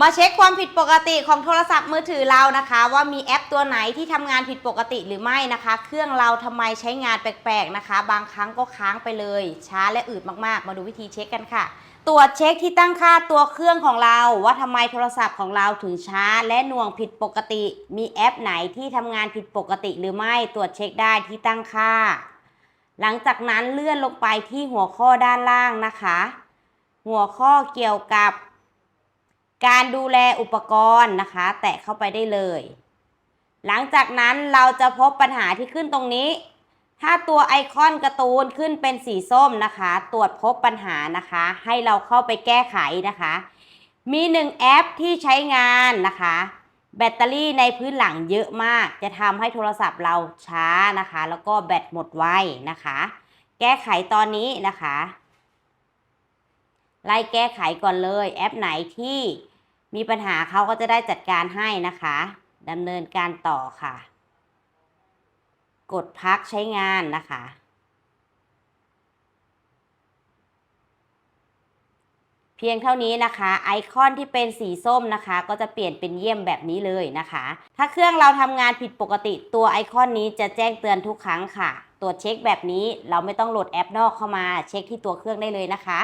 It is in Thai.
มาเช็คความผิดปกติของโทรศัพท์มือถือเรานะคะ ว่ามีแอปตัวไหนที่ทำงานผิดปกติหรือไม่นะคะ เครื่องเราทำไมใช้งานแปลกๆนะคะ บางครั้งก็ค้างไปเลย ช้าและอืดมากๆ มาดูวิธีเช็คกันค่ะ ตรวจเช็คที่ตั้งค่าตัวเครื่องของเรา ว่าทำไมโทรศัพท์ของเราถึงช้า และหน่วงผิดปกติ มีแอปไหนที่ทำงานผิดปกติหรือไม่ตรวจเช็คได้ที่ตั้งค่า หลังจากนั้นเลื่อนลงไปที่หัวข้อด้านล่างนะคะ หัวข้อเกี่ยวกับ การดูแลอุปกรณ์นะคะ แตะเข้าไปได้เลย หลังจากนั้นเราจะพบปัญหาที่ขึ้นตรงนี้ ถ้าตัวไอคอนการ์ตูนขึ้นเป็นสีส้มนะคะ ตรวจพบปัญหานะคะ ให้เราเข้าไปแก้ไขนะคะ มีหนึ่งแอปที่ใช้งานนะคะ แบตเตอรี่ในพื้นหลังเยอะมาก จะทำให้โทรศัพท์เราช้านะคะ แล้วก็แบตหมดไวนะคะ แก้ไขตอนนี้นะคะไล่แก้ไขก่อนเลยแอปไหนที่ มีปัญหาเขาก็จะได้จัดการให้นะคะดำเนินการต่อค่ะ กดพักใช้งานนะคะ เพียงเท่านี้นะคะ ไอคอนที่เป็นสีส้มนะคะ ก็จะเปลี่ยนเป็นเยี่ยมแบบนี้เลยนะคะ ถ้าเครื่องเราทำงานผิดปกติตัวไอคอนนี้จะแจ้งเตือนทุกครั้งค่ะ ตรวจเช็คแบบนี้เราไม่ต้องโหลดแอปนอกเข้ามา เช็คที่ตัวเครื่องได้เลยนะคะ